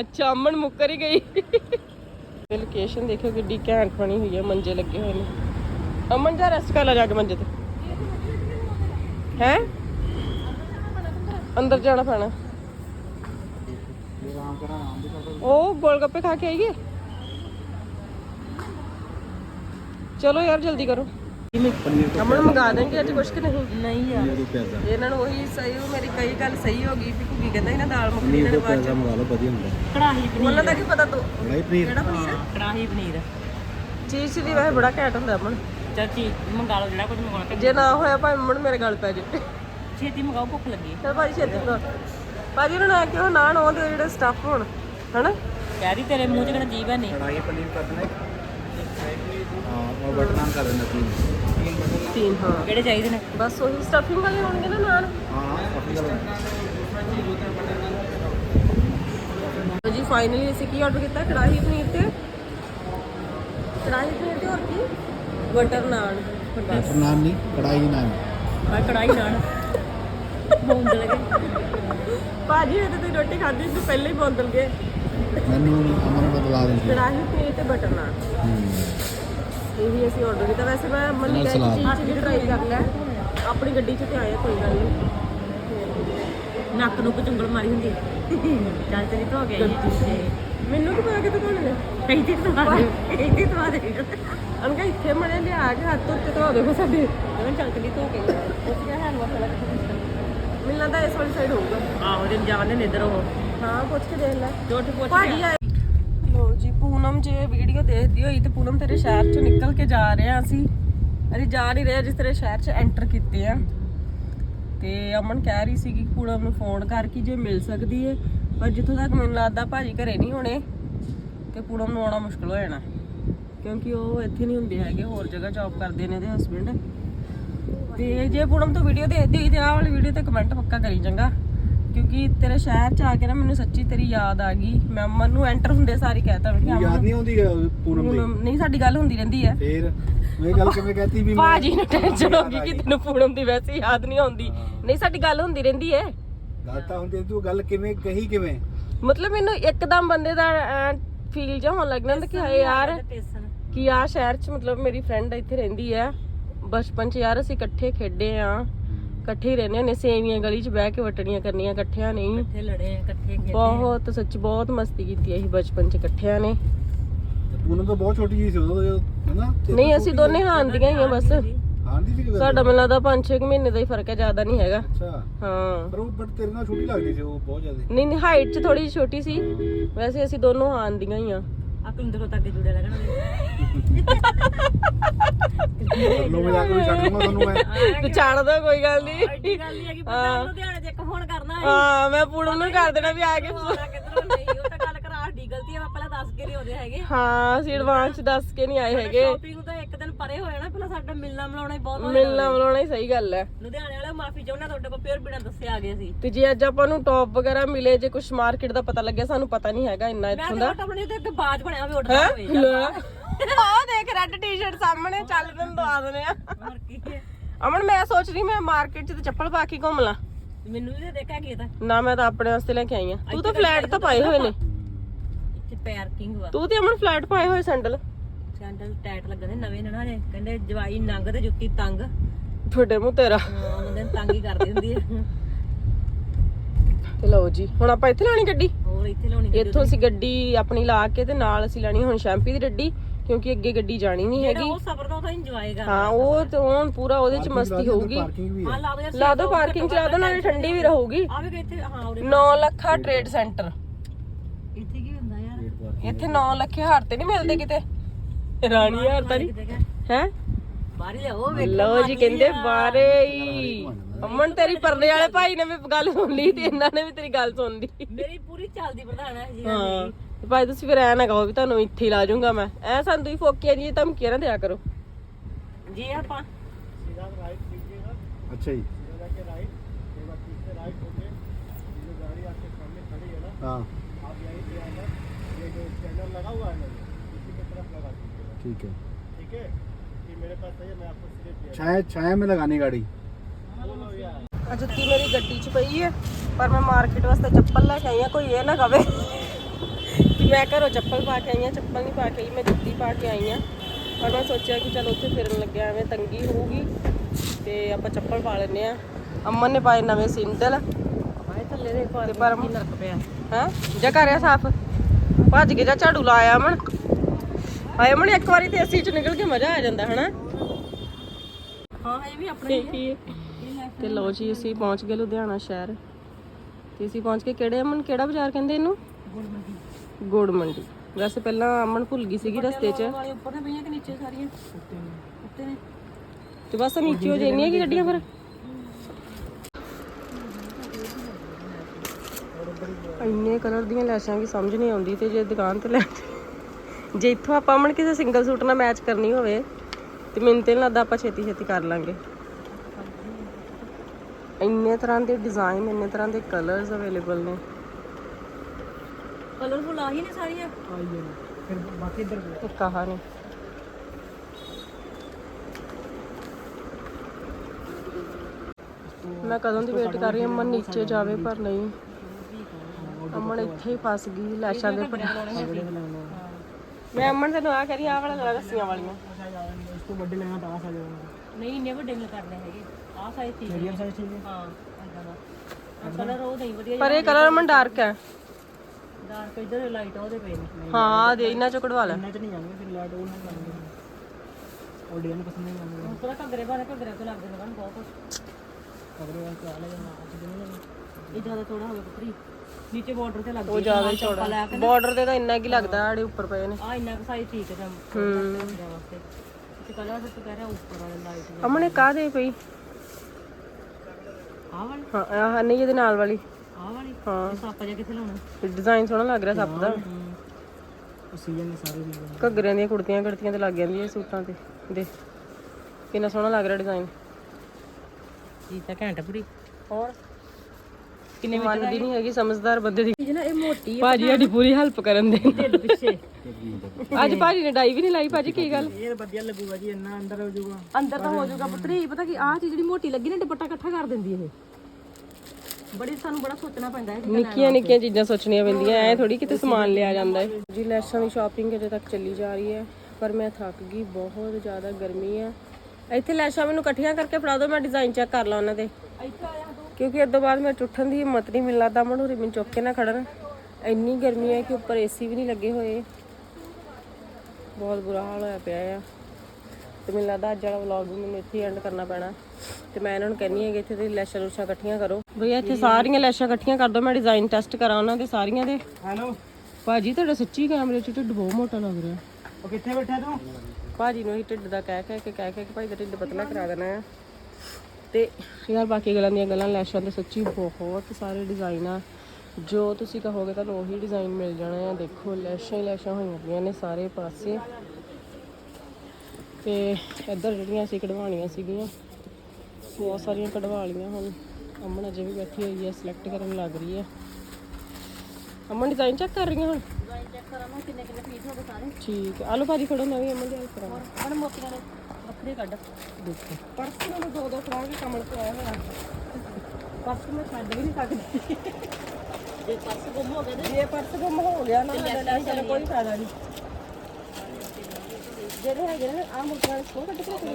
ਅੱਛਾ ਅਮਨ ਮੁੱਕਰ ਹੀ ਗਈ। ਲੋਕੇਸ਼ਨ ਦੇਖਿਓ ਕਿੱਡੀ ਘੈਂਟ ਬਣੀ ਹੋਈ ਹੈ ਮੰਜੇ ਲੱਗੇ ਹੋਏ ਨੇ। ਅਮਨ ਜਾ ਰੈਸਟ ਕਰ ਲੈ ਜਾ ਕੇ ਮੰਜੇ ਤੇ। ਹੈ? ਅੰਦਰ ਜਾਣਾ ਪੈਣਾ। ਉਹ ਗੋਲ ਗੱਪੇ ਖਾ ਕੇ ਆਈਏ ਚਲੋ ਯਾਰ ਜਲਦੀ ਕਰੋ। ਅਮਨ ਮੰਗਾ ਦੇਣਗੇ ਅੱਜ ਕੁਛ ਕਿ ਨਹੀਂ। ਨਹੀਂ ਯਾਰ। ਇਹਨਾਂ ਨੂੰ ਉਹੀ ਸਹੀ ਉਹ ਮੇਰੀ ਕਈ ਗੱਲ ਸਹੀ ਹੋ ਗਈ ਵੀ ਕੁਕੀ ਕਹਿੰਦਾ ਇਹਨਾਂ ਦਾਲ ਮੱਖਣੀ ਇਹਨਾਂ ਨੇ ਬਾਅਦ ਮੰਗਾ ਲਓ ਵਧੀਆ ਹੁੰਦਾ। ਕੜਾਹੀ ਪਨੀਰ। ਉਹਨਾਂ ਦਾ ਕੀ ਪਤਾ ਤੂੰ? ਕੜਾਈ ਪਨੀਰ। ਕਿਹੜਾ ਪਨੀਰ? ਕੜਾਹੀ ਪਨੀਰ। ਚੀਜ਼ ਚਿਲੀ ਵੈਸੇ ਬੜਾ ਘੈਂਟ ਹੁੰਦਾ ਅਮਨ। ਚਾਚੀ ਮੰਗਾ ਲਓ ਜਿਹੜਾ ਕੁਝ ਮੰਗਾਉਣਾ ਤੇ ਜੇ ਨਾ ਹੋਇਆ ਭਾਵੇਂ ਅਮਨ ਮੇਰੇ ਗੱਲ ਪੈ ਜੇ ਛੇਤੀ ਮੰਗਾਓ ਭੁੱਖ ਲੱਗੀ। ਚਲ ਭਾਜੀ ਛੇਤੀ ਕਰੋ ਭਾਜੀ ਉਹਨਾਂ ਨੇ ਕਿਹਾ ਨਾਨ ਆਉਂਦੇ ਜਿਹੜੇ ਸਟਫ ਹੋਣ ਹਨਾ? ਕਹਿ ਤੇਰੇ ਮੂੰਹ 'ਚ ਕਿਹੜਾ ਜੀਭ ਹੈ ਨਹੀਂ ਕੜਾਈ ਪਨੀਰ ਕਰਨਾ ਹੈ ਹਾਂ ਉਹ ਬਟਰ ਨਾਨ ਕਰ ਦੇਣਾ ਤੀਨ। ਤੀਨ ਹਾਂ। ਕਿਹੜੇ ਚਾਹੀਦੇ ਨੇ? ਬਸ ਉਹੀ ਸਟਫਿੰਗ ਵਾਲੇ ਹੋਣਗੇ ਨਾ ਨਾਨ ਹਾਂ ਕਾਫੀ ਗੱਲ ਲਓ ਜੀ ਫਾਈਨਲੀ ਅਸੀਂ ਕੀ ਆਰਡਰ ਕੀਤਾ? ਕੜਾਹੀ ਪਨੀਰ ਤੇ? ਕੜਾਹੀ ਪਨੀਰ ਤੇ ਹੋਰ ਕੀ? ਬਟਰ ਨਾਨ। ਬਟਰ ਨਾਨ ਨਹੀਂ ਕੜਾਈ ਨਾਨ। ਆ ਕੜਾਈ ਨਾਲ ਬੋਂਦਲ ਗਏ। ਭਾਜੀ ਇਹ ਤੇ ਰੋਟੀ ਖਾਧੀ ਸੀ ਪਹਿਲਾਂ ਹੀ ਬੋਤਲ ਗਏ। ਮੈਨੂੰ ਅਮਨ ਬਦਲਾ ਦਿੰਦੀ ਕੜਾਹੀ ਪਨੀਰ ਤੇ ਬਟਰ ਨਾਨ ਇਹ ਵੀ ਅਸੀਂ ਆਰਡਰ ਕੀਤਾ। ਵੈਸੇ ਮੈਂ ਮੰਨੀ ਸਲਾਦ। ਚੀਜ਼ ਵੀ ਟਰਾਈ ਕਰ ਲਿਆ। ਆਪਣੀ ਗੱਡੀ 'ਚ ਤੇ ਆਏ ਆ, ਕੋਈ ਗੱਲ ਨਹੀਂ ਨੱਕ ਨੂੰ ਚੁੰਗਲ ਮਾਰੀ ਹੁੰਦੀ ਚੱਲ ਤੇਰੀ ਧੋ ਗਈ ਮੈਨੂੰ ਕੀ ਪਤਾ ਕਿਤੇ ਕੋਣ ਨੇ? ਕਹਿੰਦੀ ਧਵਾ ਦੇ। ਕਹਿੰਦੀ ਧਵਾ ਦੇ। ਅਨਕਾ ਇੱਥੇ ਮੜੇ ਲਿਆ ਕੇ ਹੱਥ ਉੱਤੇ ਧਵਾ ਦੇਵੋ ਸਾਡੇ। ਮੈਂ ਚੱਲ ਤੇਰੀ ਧੋ ਕੇ। ਉਸ ਕਿਹਾ ਹੈ ਨੂੰ ਪਤਾ ਮੈਨੂੰ ਲੱਗਦਾ ਇਸ ਵਾਲੀ ਸਾਈਡ ਹੋਊਗਾ। ਆਹੋ ਦਿਨ ਜਾਵਨੇ ਨੇ ਇਧਰ ਉਹ ਹਾਂ ਪੁੱਛ ਕੇ ਦੇਖ ਲੈ। ਜੋਟ ਪੁੱਛ ਭਾਜੀ ਆਏ। ਲੋ ਜੀ ਪੂਨਮ ਜੇ ਵੀਡੀਓ ਦੇਖਦੀ ਹੋਈ ਤੇ ਪੂਨਮ ਤੇਰੇ ਸ਼ਹਿਰ ਚੋਂ ਨਿਕਲ ਕੇ ਜਾ ਰਹੇ ਆ ਅਸੀਂ ਅਸੀਂ ਜਾ ਨਹੀਂ ਰਹੇ ਜਿਸ ਤੇਰੇ ਸ਼ਹਿਰ ਚ ਐਂਟਰ ਕੀਤੇ ਆ। ਤੇ ਅਮਨ ਕਹਿ ਰਹੀ ਸੀ ਕਿ ਪੂਨਮ ਨੂੰ ਫੋਨ ਕਰਕੇ ਜੇ ਮਿਲ ਸਕਦੀ ਏ। ਪਰ ਜਿੱਥੋਂ ਤੱਕ ਮੈਨੂੰ ਲੱਗਦਾ ਭਾਜੀ ਘਰੇ ਨਹੀਂ ਹੋਣੇ ਤੇ ਪੂਨਮ ਨੂੰ ਆਉਣਾ ਮੁਸ਼ਕਲ ਹੋ ਜਾਣਾ। ਕਿਉਂਕਿ ਉਹ ਇੱਥੇ ਨਹੀਂ ਹੁੰਦੇ ਹੈਗੇ ਹੋਰ ਜਗ੍ਹਾ ਜੌਬ ਕਰਦੇ ਨੇ ਇਹਦੇ ਹਸਬੰਡ ਤੇ ਜੇ ਪੂਨਮ ਤੋਂ ਵੀਡੀਓ ਦੇਖਦੀ ਹੋਈ ਤੇ ਆਹ ਵਾਲੀ ਵੀਡੀਓ ਤੇ ਕਮੈਂਟ ਪੱਕਾ ਕਰੀ ਚੰਗਾ। ਕਿਉਂਕਿ ਤੇਰੇ ਸ਼ਹਿਰ ਚ ਆ ਕੇ ਨਾ ਮੈਨੂੰ ਸੱਚੀ ਤੇਰੀ ਯਾਦ ਆ ਗਈ। ਮੈਂ ਅਮਨ ਨੂੰ ਐਂਟਰ ਹੁੰਦੇ ਸਾਰੀ ਕਹਿਤਾ ਮੈਂ ਕਿ ਯਾਦ ਨਹੀਂ ਆਉਂਦੀ ਪੂਨਮ ਦੀ। ਨਹੀਂ ਸਾਡੀ ਗੱਲ ਹੁੰਦੀ ਰਹਿੰਦੀ ਹੈ ਫੇਰ? ਮੈਂ ਇਹ ਗੱਲ ਕਿਵੇਂ ਕਹਤੀ ਵੀ ਭਾਜੀ ਨੂੰ ਟੈਨਸ਼ਨ ਹੋ ਗਈ ਕਿ ਤੈਨੂੰ ਪੂਨਮ ਦੀ ਵੈਸੇ ਯਾਦ ਨਹੀਂ ਆਉਂਦੀ। ਨਹੀਂ ਸਾਡੀ ਗੱਲ ਹੁੰਦੀ ਰਹਿੰਦੀ ਹੈ ਗੱਲ ਤਾਂ ਹੁੰਦੀ ਤੂੰ ਗੱਲ ਕਿਵੇਂ ਕਹੀ ਕਿਵੇਂ? ਮਤਲਬ ਮੈਨੂੰ ਇੱਕਦਮ ਬੰਦੇ ਦਾ ਫੀਲ ਜਿਹਾ ਹੋਣ ਲੱਗ ਜਾਂਦਾ ਕਿ ਹਾਏ ਯਾਰ ਕਿ ਆ ਸ਼ਹਿਰ 'ਚ ਮਤਲਬ ਮੇਰੀ ਫਰੈਂਡ ਇੱਥੇ ਰਹਿੰਦੀ ਹੈ ਬਚਪਨ 'ਚ ਯਾਰ ਅਸੀਂ ਇਕੱਠੇ ਖੇਡੇ ਆ। ਇਕੱਠੇ ਹੀ ਰਹਿੰਦੇ ਨੇ ਸੇਵੀਆਂ ਗਲੀ 'ਚ ਬਹਿ ਕੇ ਵਟਣੀਆਂ ਕਰਨੀਆਂ ਇਕੱਠਿਆਂ ਨਹੀਂ ਇਕੱਠੇ ਲੜੇ ਇਕੱਠੇ ਖੇਡੇ ਬਹੁਤ ਸੱਚ ਬਹੁਤ ਮਸਤੀ ਕੀਤੀ ਅਸੀਂ ਬਚਪਨ 'ਚ ਇਕੱਠਿਆਂ ਨੇ। ਤੇ ਪੂਨਮ ਤਾਂ ਬਹੁਤ ਛੋਟੀ ਜੀ ਸੀ ਉਦੋਂ ਜਦੋਂ ਹੈਨਾ? ਤੇ ਨਹੀਂ ਅਸੀਂ ਦੋਨੇ ਹਾਂਦੀਆਂ ਹੀ ਆ ਬਸ। ਹਾਂ ਦੀ ਸੀ ਕਿ ਸਾਡਾ ਮੈਨੂੰ ਲੱਗਦਾ 5-6 ਮਹੀਨੇ ਦਾ ਹੀ ਫ਼ਰਕ ਹੈ ਜ਼ਿਆਦਾ ਨਹੀਂ ਹੈਗਾ। ਅੱਛਾ। ਹਾਂ। ਪਰ ਉਹ ਬਟ ਤੇਰੇ ਨਾਲ ਛੋਟੀ ਲੱਗਦੀ ਸੀ ਉਹ ਬਹੁਤ ਜ਼ਿਆਦਾ। ਨਹੀਂ ਨਹੀਂ ਹਾਈਟ 'ਚ ਥੋੜੀ ਛੋਟੀ ਸੀ। ਵੈਸੇ ਅਸੀਂ ਦੋਨੋਂ ਹਾਂਦੀਆਂ ਹੀ ਆ। ਅਕਲ ਦੇ ਕੋ ਤੱਕ ਜੁੜਿਆ ਲੱਗਣਾ ਲੋ ਮੈਂ ਜਾ ਕੇ ਛੱਡ ਦੂੰਗਾ ਤੁਹਾਨੂੰ ਮੈਂ ਤੂੰ ਛੱਡ ਦੋ ਕੋਈ ਗੱਲ ਨਹੀਂ ਐਡੀ ਗੱਲ ਨਹੀਂ ਹੈਗੀ ਬੰਦਾ ਲੁਧਿਆਣੇ 'ਚ ਇੱਕ ਫੋਨ ਕਰਨਾ ਹੈ ਹਾਂ ਮੈਂ ਪੂਨਮ ਨੂੰ ਕਰ ਦੇਣਾ ਵੀ ਆ ਕੇ ਫੋਨ ਕਿਧਰੋਂ ਨਹੀਂ ਉਹ ਤਾਂ ਗੱਲ ਕਰਾ ਸਾਡੀ ਗਲਤੀ ਹੈ ਮੈਂ ਪਹਿਲਾਂ ਦੱਸ ਕੇ ਨਹੀਂ ਆਉਂਦੇ ਹੈਗੇ ਹਾਂ ਅਸੀਂ ਐਡਵਾਂਸ ਦੱਸ ਕੇ ਨਹੀਂ ਆਏ ਹੈਗੇ ਸ਼ਾਪਿੰਗ ਤਾਂ ਪਰੇ ਹੋ ਜਾਣਾ ਪਹਿਲਾਂ ਸਾਡਾ ਮਿਲਣਾ ਮਿਲਾਉਣਾ ਹੀ ਬਹੁਤ ਹੋ ਜਾਣਾ ਮਿਲਣਾ ਮਿਲਾਉਣਾ ਹੀ ਸਹੀ ਗੱਲ ਹੈ। ਲੁਧਿਆਣੇ ਵਾਲੇ ਮਾਫੀ ਚਾਹੁੰਦਾ ਤੁਹਾਡੇ ਕੋਲ ਫੇਰ ਬਿਨਾਂ ਦੱਸੇ ਆ ਗਏ ਸੀ। ਤੇ ਜੇ ਅੱਜ ਆਪਾਂ ਨੂੰ ਟੌਪ ਵਗੈਰਾ ਮਿਲੇ ਜੇ ਕੁਝ ਮਾਰਕੀਟ ਦਾ ਪਤਾ ਲੱਗਿਆ ਸਾਨੂੰ ਪਤਾ ਨਹੀਂ ਹੈਗਾ ਇੰਨਾ ਮੈਂ ਇੱਥੋਂ ਤਾਂ ਦਾ। ਉਹ ਆਪਣੇ ਤੇ ਅੱਗੇ ਬਾਜ ਬਣਿਆ ਹੋਵੇ ਉੱਡਦਾ ਹੋਵੇ ਆ। ਦੇਖ ਰੈੱਡ ਟੀ-ਸ਼ਰਟ ਸਾਹਮਣੇ ਚੱਲ ਤੈਨੂੰ ਦਵਾ ਦਨੇ ਆ। ਹੋਰ ਕੀ ਹੈ? ਅਮਨ ਮੈਂ ਸੋਚ ਰਹੀ ਮੈਂ ਮਾਰਕੀਟ 'ਚ ਤੇ ਚੱਪਲ ਪਾ ਕੇ ਘੁੰਮ ਲਾਂ। ਮੈਨੂੰ ਵੀ ਤਾਂ ਦੇਖਿਆ ਕੀ ਤਾਂ। ਨਾ ਮੈਂ ਤਾਂ ਆਪਣੇ ਵਾਸਤੇ ਲੈ ਕੇ ਆਈ ਆ। ਤੂੰ ਤਾਂ ਫਲੈਟ ਤਾਂ ਪਾਏ ਹੋਏ ਨੇ। ਇੱਥੇ ਪਾਰਕਿੰਗ ਵਾ ਤੂੰ ਤੇ ਅਮਨ ਫਲੈਟ ਪਾਏ ਹੋਏ ਸੈਂਡਲ ਸੈਂਡਲ ਟਾਈਟ ਲੱਗਦੇ ਨਵੇਂ ਨੇ ਨਾ ਹਜੇ। ਕਹਿੰਦੇ ਜਵਾਈ ਨੰਗ ਤੇ ਜੁੱਤੀ ਤੰਗ। ਤੁਹਾਡੇ ਮੂੰਹ ਤੇਰਾ। ਹਾਂ, ਨੂੰ ਤੰਗ ਹੀ ਕਰਦੀ ਹੁੰਦੀ ਹੈ ਤੇ ਲਓ ਜੀ ਹੁਣ ਆਪਾਂ ਇੱਥੇ ਲਾਣੀ ਗੱਡੀ? ਹੋਰ ਇੱਥੇ ਲਾਉਣੀ ਇੱਥੋਂ ਅਸੀਂ ਗੱਡੀ ਆਪਣੀ ਲਾ ਕੇ ਤੇ ਨਾਲ ਅਸੀਂ ਲੈਣੀ ਹੁਣ ਸ਼ੈਂਪੀ ਦੀ ਗੱਡੀ ਕਿਉਂਕਿ ਅੱਗੇ ਗੱਡੀ ਜਾਣੀ ਨਹੀਂ ਹੈਗੀ। ਉਹ ਸਬਰ ਦਾ ਉਹ ਤਾਂ ਇੰਜੋਏ ਕਰ ਹਾਂ ਉਹ ਤੇ ਹੁਣ ਪੂਰਾ ਉਹਦੇ ਚ ਮਸਤੀ ਹੋਊਗੀ। ਪਾਰਕਿੰਗ ਵੀ ਹੈ। ਹਾਂ ਲਾ ਦੋ ਯਾਰ ਲਾ ਦੋ ਪਾਰਕਿੰਗ ਚ ਲਾ ਦੋ ਨਾਲੇ ਠੰਡੀ ਵੀ ਰਹੂਗੀ। ਆਵੇ ਕਿ ਇੱਥੇ ਹਾਂ ਉਰੇ 9 ਲੱਖਾ ਟ੍ਰੇਡ ਸੈਂਟਰ ਇੱਥੇ ਕੀ ਹੁੰਦਾ ਯਾਰ? ਇੱਥੇ 9 ਲੱਖੇ ਹਾਰ ਤੇ ਨਹੀਂ ਮਿਲਦੇ ਕਿਤੇ? ਰਾਣੀ ਹਾਰ ਤਾਂ ਨਹੀਂ? ਹੈ? ਬਾਹਰ ਲਿਆਓ ਵੇਖ ਲਓ ਜੀ ਕਹਿੰਦੇ ਬਾਰੇ ਹੀ। ਅਮਨ ਤੇਰੀ ਪਰਦੇ ਵਾਲੇ ਭਾਈ ਨੇ ਵੀ ਗੱਲ ਸੁਣ ਲਈ ਤੇ ਇਹਨਾਂ ਨੇ ਵੀ ਤੇਰੀ ਗੱਲ ਸੁਣ ਲਈ। ਮੇਰੀ ਪੂਰੀ ਚੱਲਦੀ ਪ੍ਰਧਾਨ ਹੈ ਜੀ ਹਾਂ। ਤੇ ਭਾਈ ਤੁਸੀਂ ਫਿਰ ਐ ਨਾ ਕਹੋ ਵੀ ਤੁਹਾਨੂੰ ਇੱਥੇ ਹੀ ਲਾ ਜਾਊਂਗਾ ਮੈਂ। ਐ ਸਾਨੂੰ ਤੁਸੀਂ ਫੋਕੀਆਂ ਜੀ ਧਮਕੀਆਂ ਨਾ ਦਿਆ ਕਰੋ। ਜੀ ਆਪਾਂ। ਅੱਛਾ ਜੀ। हाँ ठीक है ठीक है मेरे पास छाया छाया में लगानी गाड़ी ਆ ਜੁੱਤੀ ਮੇਰੀ ਗੱਡੀ 'ਚ ਪਈ ਹੈ ਪਰ ਮੈਂ ਮਾਰਕੀਟ ਵਾਸਤੇ ਚੱਪਲ ਲੈ ਕੇ ਆਈ ਆ ਕੋਈ ਇਹ ਨਾ ਕਵੇ ਕਿ ਮੈਂ ਘਰੋਂ ਚੱਪਲ ਪਾ ਕੇ ਆਈ ਆ ਚੱਪਲ ਨਹੀਂ ਪਾ ਕੇ ਆਈ ਮੈਂ ਜੁੱਤੀ ਪਾ ਕੇ ਆਈ ਆ ਪਰ ਮੈਂ ਸੋਚਿਆ ਕਿ ਚਲ ਉੱਥੇ ਫਿਰਨ ਲੱਗਿਆ ਐਵੇਂ ਤੰਗੀ ਹੋਊਗੀ ਤੇ ਆਪਾਂ ਚੱਪਲ ਪਾ ਲੈਨੇ ਆ ਅਮਨ ਨੇ ਪਾਏ ਨਵੇਂ ਸਿੰਡਲ ਹਾਏ ਥੱਲੇ ਦੇ ਪਾ ਤੇ ਪਰ ਨਰਕ ਪਿਆ ਹੈ ਜਾ ਕਰਿਆ ਸਾਫ ਭੱਜ ਕੇ ਜਾ ਝਾੜੂ ਲਾਇਆ ਅਮਨ ਹਾਏ ਅਮਨ ਇੱਕ ਵਾਰੀ ਤੇ ਅਸੀਂ ਚ ਨਿਕਲ ਕੇ ਮਜ਼ਾ ਆ ਜਾਂਦਾ ਹਨਾ? ਹਾਂ ਇਹ ਵੀ ਆਪਣੇ ਕੀ? ਤੇ ਲਓ ਜੀ ਅਸੀਂ ਪਹੁੰਚ ਗਏ ਲੁਧਿਆਣਾ ਸ਼ਹਿਰ। ਤੇ ਅਸੀਂ ਪਹੁੰਚ ਕੇ ਕਿਹੜੇ ਅਮਨ ਕਿਹੜਾ ਬਾਜ਼ਾਰ ਕਹਿੰਦੇ ਇਹਨੂੰ? ਗੁੜ ਮੰਡੀ ਵੈਸੇ ਪਹਿਲਾਂ ਅਮਨ ਭੁੱਲ ਗਈ ਸੀਗੀ ਰਸਤੇ 'ਚ। ਉੱਪਰ ਨੇ ਪਈਆਂ ਕਿ ਨੀਚੇ ਸਾਰੀਆਂ? ਉੱਤੇ ਨੇ। ਉੱਤੇ ਨੇ। ਤੇ ਬਸ ਨੀਚੇ ਹੋ ਜਾਣੀਆਂ ਕਿ ਗੱਡੀਆਂ ਫਿਰ? ਇੰਨੇ ਕਲਰ ਦੀਆਂ ਲੈਸ਼ਾਂ ਕੀ ਸਮਝ ਨਹੀਂ ਆਉਂਦੀ ਤੇ ਜੇ ਦੁਕਾਨ ਤੇ ਲੈ ਜੇ ਇੱਥੋਂ ਆਪਾਂ ਅਮਨ ਕਿਸੇ ਸਿੰਗਲ ਸੂਟ ਨਾਲ ਮੈਚ ਕਰਨੀ ਹੋਵੇ ਤੇ ਮੈਨੂੰ ਤੇ ਲੱਗਦਾ ਆਪਾਂ ਛੇਤੀ ਛੇਤੀ ਕਰ ਲਾਂਗੇ। ਇੰਨੇ ਤਰ੍ਹਾਂ ਦੇ ਡਿਜ਼ਾਈਨ ਇੰਨੇ ਤਰ੍ਹਾਂ ਦੇ ਕਲਰਸ ਅਵੇਲੇਬਲ ਨੇ। ਕਲਰਫੁਲ ਆਹੀ ਨੇ ਸਾਰੀਆਂ? ਇੱਕ ਆਹ ਨੇ। ਮੈਂ ਕਦੋਂ ਦੀ ਵੇਟ ਕਰ ਰਹੀ ਹਾਂ ਅਮਨ ਨੀਚੇ ਜਾਵੇ ਪਰ ਨਹੀਂ। ਅਮਨ ਇੱਥੇ ਹੀ ਫਸ ਗਈ ਲੈਸ਼ਾਂ ਦੇ ਉੱਪਰ ਮੈਂ ਅਮਨ ਤੈਨੂੰ ਆ ਕਰੀ ਆ ਵਾਲਾ ਲੈ ਰੱਸੀਆਂ ਵਾਲੀਆਂ। ਨਹੀਂ ਇੰਨੇ ਵੱਡੇ ਨਹੀਂ ਕਰਨੇ ਹੈਗੇ। ਆਹ ਸਾਈਜ਼ ਠੀਕ ਮੀਡੀਅਮ ਸਾਈਜ਼ ਠੀਕ ਹੈ। ਹਾਂ ਏਦਾਂ ਦਾ। ਕਲਰ ਉਹ ਨਹੀਂ ਵਧੀਆ ਪਰ ਇਹ ਕਲਰ ਅਮਨ ਡਾਰਕ ਹੈ। ਡਾਰਕ ਇਧਰ ਲਾਈਟ ਉਹਦੇ ਪਏ ਨੇ। ਹਾਂ ਦੇ ਇਹਨਾਂ ਚੋਂ ਕਢਵਾ ਲੈ। ਚ ਨਹੀਂ ਜਾਣਗੇ ਫਿਰ ਲਾਈਟ ਉਹ ਨਹੀਂ ਲਾਉਂਗੇ ਉਹ ਡੀਐਨ ਪਸੰਦ ਨਹੀਂ ਆਉਂਦੇ। ਪੂਰਾ ਘੱਗਰੇ ਬਾਰੇ ਘੱਗਰੇ ਤੋਂ ਲੱਗਦੇ ਨੇ ਬਹੁਤ ਕੁਝ ਘੱਗਰੇ ਵਾਲਾ ਆ ਲੈ ਜਾਣਾ ਅੱਜ ਦਿਨ ਇਹ ਜ਼ਿਆਦਾ ਥੋੜਾ ਹੋਵੇ ਪੁੱਤਰੀ ਨੀਚੇ ਬਾਰਡਰ ਤੇ ਲੱਗ ਉਹ ਜ਼ਿਆਦਾ ਹੀ ਚੌੜਾ। ਬਾਰਡਰ ਤੇ ਤਾਂ ਇੰਨਾ ਕੀ ਲੱਗਦਾ ਆੜੇ ਉੱਪਰ ਪਏ ਨੇ। ਆ ਇੰਨਾ ਕੁ ਸਾਈਜ਼ ਠੀਕ ਹੈ ਜਮ। ਵਾਸਤੇ। ਤੇ ਕਲਰ ਤੂੰ ਕਹਿ ਰਿਹਾ ਉੱਪਰ ਵਾਲੇ ਲਾਈਟ ਅਮਨੇ ਕਾਹਦੇ ਪਈ ਆਹ ਵਾਲੀ? ਹਾਂ ਆਹ ਨਹੀਂ ਇਹਦੇ ਨਾਲ ਵਾਲੀ। ਆਹ ਵਾਲੀ? ਹਾਂ। ਸੱਪ ਜਿਹਾ ਕਿੱਥੇ ਲਾਉਣਾ? ਡਿਜ਼ਾਈਨ ਸੋਹਣਾ ਲੱਗ ਰਿਹਾ ਸੱਪ ਦਾ। ਸੀਜ਼ਨ ਦੇ ਸਾਰੇ ਸੀਜ਼ਨ ਘੱਗਰਿਆਂ ਦੀਆਂ ਕੁੜਤੀਆਂ ਕੜਤੀਆਂ ਤੇ ਲੱਗ ਜਾਂਦੀਆਂ ਸੂਟਾਂ ਤੇ। ਦੇ ਕਿੰਨਾ ਸੋਹਣਾ ਲੱਗ ਰਿਹਾ ਡਿਜ਼ਾਈਨ ਇਹ ਤਾਂ ਘੰਟਾ ਪੂਰੀ। ਹੋਰ? ਕਿੰਨੇ ਮੰਨਦੀ ਨਹੀਂ ਹੈਗੀ ਸਮਝਦਾਰ ਬੰਦੇ ਦੀ। ਨਾ ਇਹ ਮੋਟੀ ਭਾਜੀ ਸਾਡੀ ਪੂਰੀ ਹੈਲਪ ਕਰਨ ਦੇ। ਢਿੱਡ ਪਿੱਛੇ। ਅੱਜ ਭਾਜੀ ਨੇ ਡਾਈ ਵੀ ਨਹੀਂ ਲਾਈ ਭਾਜੀ ਕੀ ਗੱਲ? ਇਹ ਵਧੀਆ ਲੱਗੂਗਾ ਜੀ ਇੰਨਾ ਅੰਦਰ ਹੋ ਜਾਊਗਾ। ਅੰਦਰ ਤਾਂ ਹੋ ਜਾਊਗਾ ਪੁੱਤਰੀ ਪਤਾ ਕੀ ਆਹ ਚੀਜ਼ ਜਿਹੜੀ ਮੋਟੀ ਲੱਗੀ ਨਾ ਦੁਪੱਟਾ ਇਕੱਠਾ ਕਰ ਦਿੰਦੀ ਇਹ। ਬੜੀ ਸਾਨੂੰ ਬੜਾ ਸੋਚਣਾ ਪੈਂਦਾ ਹੈ ਨਿੱਕੀਆਂ ਨਿੱਕੀਆਂ ਚੀਜ਼ਾਂ ਸੋਚਣੀਆਂ ਪੈਂਦੀਆਂ ਐ ਥੋੜੀ ਕਿਤੇ ਸਮਾਨ ਲਿਆ ਜਾਂਦਾ ਹੈ। ਜੀ ਲੈਸਾਂ ਦੀ ਸ਼ਾਪਿੰਗ ਅਜੇ ਤੱਕ ਚੱਲੀ ਜਾ ਰਹੀ ਹੈ ਪਰ ਮੈਂ ਥੱਕ ਗਈ ਬਹੁਤ ਜ਼ਿਆਦਾ ਗਰਮੀ ਹੈ ਇੱਥੇ ਲੈਸਾਂ ਮੈਨੂੰ ਇਕੱਠੀਆਂ ਕਰਕੇ ਫੜਾ ਦਿਓ ਮੈਂ ਡਿਜ਼ਾਈਨ ਚੈੱਕ ਕਰ ਲਾਂ ਉਹਨਾਂ ਦੇ। ਕਿਉਂਕਿ ਇਸ ਤੋਂ ਬਾਅਦ ਮੈਂ ਉੱਠਣ ਦੀ ਹਿੰਮਤ ਨਹੀਂ ਮਿਲ ਲੱਗਦਾ ਮਨੂਰੀ ਮੈਨੂੰ ਚੁੱਕ ਕੇ ਨਾ ਖੜਨ। ਇੰਨੀ ਗਰਮੀ ਹੈ ਕਿ ਉੱਪਰ ਏਸੀ ਵੀ ਨਹੀਂ ਲੱਗੇ ਹੋਏ। ਬਹੁਤ ਬੁਰਾ ਹਾਲ ਹੋਇਆ ਪਿਆ ਆ। ਤੇ ਮੈਨੂੰ ਲੱਗਦਾ ਅੱਜ ਵਾਲਾ ਵਲੌਗ ਵੀ ਮੈਨੂੰ ਇੱਥੇ ਐਂਡ ਕਰਨਾ ਪੈਣਾ। ਤੇ ਮੈਂ ਇਹਨਾਂ ਨੂੰ ਕਹਿੰਨੀ ਹੈ ਕਿ ਇੱਥੇ ਦੇ ਲੈਸ਼ਾਂ ਲੂਸ਼ਾਂ ਇਕੱਠੀਆਂ ਕਰੋ। ਭਈ ਇੱਥੇ ਸਾਰੀਆਂ ਲੈਸ਼ਾਂ ਇਕੱਠੀਆਂ ਕਰ ਦਿਓ ਮੈਂ ਡਿਜ਼ਾਈਨ ਟੈਸਟ ਕਰਾਂ ਉਹਨਾਂ ਦੇ ਸਾਰੀਆਂ ਦੇ। ਹੈਲੋ ਭਾਜੀ ਤੁਹਾਡਾ ਸੱਚੀ ਕੈਮਰੇ 'ਚ ਢਿੱਡ ਬਹੁਤ ਮੋਟਾ ਲੱਗ ਰਿਹਾ। ਉਹ ਕਿੱਥੇ ਬੈਠਾ ਤੂੰ? ਭਾਜੀ ਨੂੰ ਹੀ ਢਿੱਡ ਦਾ ਕਹਿ ਕਹਿ ਕੇ ਕਹਿ ਕਹਿ ਕੇ ਭਾਈ ਦਾ ਢਿੱਡ ਪਤਲਾ ਕਰਾ ਦੇਣਾ ਹੈ ਤੇ ਯਾਰ ਬਾਕੀ ਗੱਲਾਂ ਦੀਆਂ ਗੱਲਾਂ ਲੈਸ਼ਾਂ ਦੇ ਸੱਚੀ ਬਹੁਤ ਸਾਰੇ ਡਿਜ਼ਾਈਨ ਆ। ਜੋ ਤੁਸੀਂ ਕਹੋਗੇ ਤੁਹਾਨੂੰ ਉਹੀ ਡਿਜ਼ਾਈਨ ਮਿਲ ਜਾਣਾ ਆ। ਦੇਖੋ ਲੈਸ਼ਾਂ ਹੀ ਲੈਸ਼ਾਂ ਹੋਈਆਂ ਪਈਆਂ ਨੇ ਸਾਰੇ ਪਾਸੇ। ਤੇ ਇੱਧਰ ਜਿਹੜੀਆਂ ਅਸੀਂ ਕਢਵਾਉਣੀਆਂ ਸੀਗੀਆਂ ਬਹੁਤ ਸਾਰੀਆਂ ਕਢਵਾ ਲਈਆਂ ਹੁਣ। ਅਮਨ ਅਜੇ ਵੀ ਬੈਠੀ ਹੋਈ ਹੈ ਸਿਲੈਕਟ ਕਰਨ ਲੱਗ ਰਹੀ ਹੈ ਅਮਨ ਡਿਜ਼ਾਈਨ ਚੈੱਕ ਕਰ ਰਹੀ ਹਾਂ ਹੁਣ? ਡਿਜ਼ਾਈਨ ਚੈੱਕ ਕਰਾਂਗਾ ਕਿੰਨੇ ਕਿੰਨੇ ਪੀਸ ਹੋ ਗਏ ਸਾਰੇ। ਠੀਕ ਆਲੂ ਭਾਜੀ ਫੜੋ ਮੈਂ ਵੀ ਅਮਨ ਦੀ ਹੈਲਪ ਕਰਾਂਗਾ। ਹੁਣ ਮੋਤੀਆਂ ਦੇ ਵੱਖਰੇ ਕੱਢ। ਦੇਖੋ। ਪਰਸ ਨੂੰ ਦੋ ਦੋ ਫੜਾ ਕੇ ਕਮਲ ਤੋਂ ਆਇਆ ਹੋਇਆ। ਪਰਸ ਮੈਂ ਛੱਡ ਵੀ ਨਹੀਂ ਸਕਦੀ। ਜੇ ਪਰਸ ਗੁੰਮ ਹੋ ਤੇ ਜੇ ਪਰਸ ਗੁੰਮ ਹੋ ਗਿਆ ਨਾ ਤਾਂ ਕੋਈ ਫਾਇਦਾ ਨਹੀਂ। ਜਿਹੜੇ ਹੈਗੇ ਨੇ ਆ ਮੁਰਗਾ ਸੋ ਕੱਢ ਕੇ ਰੱਖੋ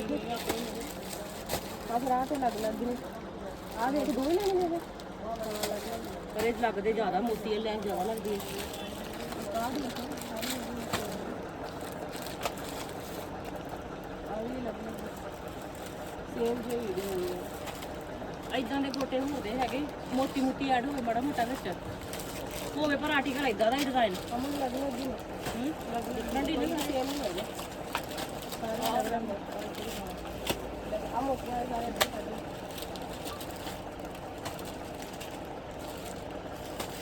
ਆ ਫਿਰ ਆ ਤੇ ਲੱਗ ਲੱਗ ਨੇ। ਆ ਦੇਖ ਦੋ ਹੀ ਲੈਣੇ ਨੇ ਪਰ ਇਹ ਲੱਗਦੇ ਜ਼ਿਆਦਾ ਮੋਤੀ ਲੈਣ ਜ਼ਿਆਦਾ ਲੱਗਦੀ ਹੈ ਸੇਮ ਜਿਹੀ ਵੀਡੀਓ ਹੋਣੀ ਹੈ ਇਦਾਂ ਦੇ ਗੋਟੇ ਹੁੰਦੇ ਹੈਗੇ ਮੋਟੀ ਮੋਟੀ ਐਡ ਹੋਵੇ ਬੜਾ ਮੋਟਾ ਵਿੱਚ। ਹੋਵੇ ਪਰ ਆਰਟੀਕਲ ਇਦਾਂ ਦਾ ਹੀ ਡਿਜ਼ਾਈਨ ਅਮਨ ਲੱਗ ਲੱਗ ਨੇ। ਹੂੰ? ਡਿਫਰੈਂਟ ਹੀ ਨਹੀਂ ਸੇਮ ਹੀ ਹੋਏਗਾ ਸਾਰੇ ਲੱਗ ਲੱਗ ਆ ਮੁੱਕਿਆ ਸਾਰੇ ਇੱਧਰ ਸਾਡੇ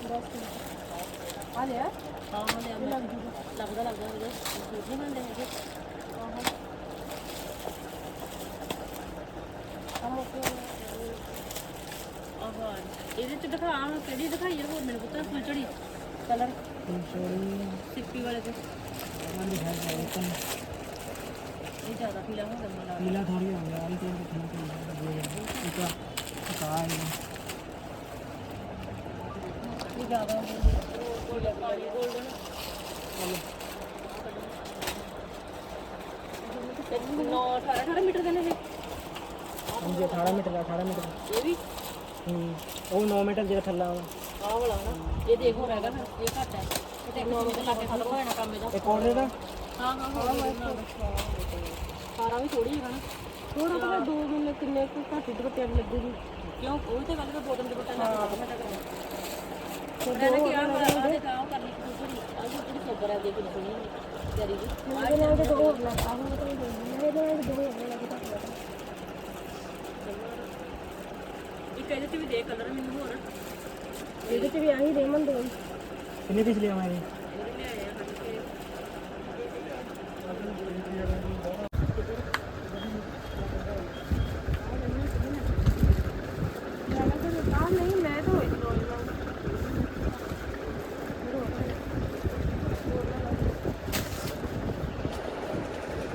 ਬਸ ਆ। ਲਿਆ? ਹਾਂ ਲੈ ਮੈਂ ਲੱਗਦਾ ਲੱਗਦਾ ਲੱਗਦਾ। ਸੂਟ ਨਹੀਂ ਬਣਦੇ ਹੈਗੇ ਆ ਮੁੱਕਿਆ ਆਹ ਇਹਦੇ ਚ ਦਿਖਾ ਹੁਣ ਕਿਹੜੀ ਦਿਖਾਈ ਹੈ ਹੋਰ ਮੈਨੂੰ ਪਤਾ ਫੁੱਲਚੜੀ ਕਲਰ। ਸਿੱਪੀ ਵਾਲੇ ਤੇ। ਇਹ ਜ਼ਿਆਦਾ ਪੀਲਾ ਹੋ ਗਿਆ ਮੈਨੂੰ ਪੀਲਾ ਥੋੜੀ ਹੋ ਗਿਆ ਆਈ ਤੇ ਠੀਕ ਹੈ ਇਹ ਕਾ ਹੈ ਇਹ ਜ਼ਿਆਦਾ ਹੋ ਗਿਆ। ਕਾਲੀ 골ਡਨ ਨੌ 18 18 ਮੀਟਰ ਦੇ ਨੇ ਇਹ। ਹਾਂਜੀ 18 ਮੀਟਰ ਦਾ 18 ਮੀਟਰ ਇਹ ਵੀ? ਹੂੰ। ਉਹ 9 ਮੀਟਰ ਜਿਹੜਾ ਥੱਲਾ ਵਾ ਆਹ ਵਾਲਾ ਨਾ ਇਹ ਦੇਖੋ ਰਹਿ ਗਿਆ ਫਿਰ ਇਹ ਘੱਟ ਹੈ। ਇਹ ਤੇ ਨੌ ਮੀਟਰ ਲਾ ਕੇ ਖਤਮ ਹੋ ਜਾਣਾ ਕੰਮ ਇਹਦਾ। ਇਹ ਕੋਨੇ ਦਾ? ਹਾਂ ਹਾਂ ਹਾਂ ਸਾਰਾ ਵੀ ਥੋੜੀ ਹੈਗਾ ਨਾ। ਥੋੜਾ ਥੋੜਾ ਦੋ ਮਿੰਟ ਕਿੰਨੇ ਕੁ ਘੱਟ ਦੁਪੱਟਿਆਂ ਨੂੰ ਲੱਗੂਗੀ ਕਿਉਂ? ਉਹ ਤੇ ਗੱਲ ਤਾਂ ਬੋਤਲ ਦੇ ਬਟਨ ਕਰਨਾ। ਤੇ ਉਹ ਕੀ ਆ ਆ ਦੇ ਕਾਹ ਕਰਨੀ ਥੋੜੀ ਆ ਜਿਹੜੀ ਸੋਬਰ ਆ ਦੇ ਕਿੰਨੀ ਸੋਹਣੀ ਜਰੀ ਦੀ। ਇਹਦੇ ਨਾਲ ਤਾਂ ਦੋ ਹੋਰ ਲੱਗਾ ਹੁਣ ਤਾਂ ਨਾਲ ਦੋ ਹੋਰ ਲੱਗਾ ਇੱਕ ਇਹਦੇ ਚ ਵੀ ਦੇ ਕਲਰ ਮੈਨੂੰ ਹੋਰ। ਇਹਦੇ ਚ ਵੀ ਆਹੀ ਰੇਮਨ ਦੋ। ਕਿੰਨੇ ਪੀਸ ਲਿਆ ਮੈਂ ਆ ਨਹੀਂ ਮੈਂ ਤਾਂ ਹੋਈ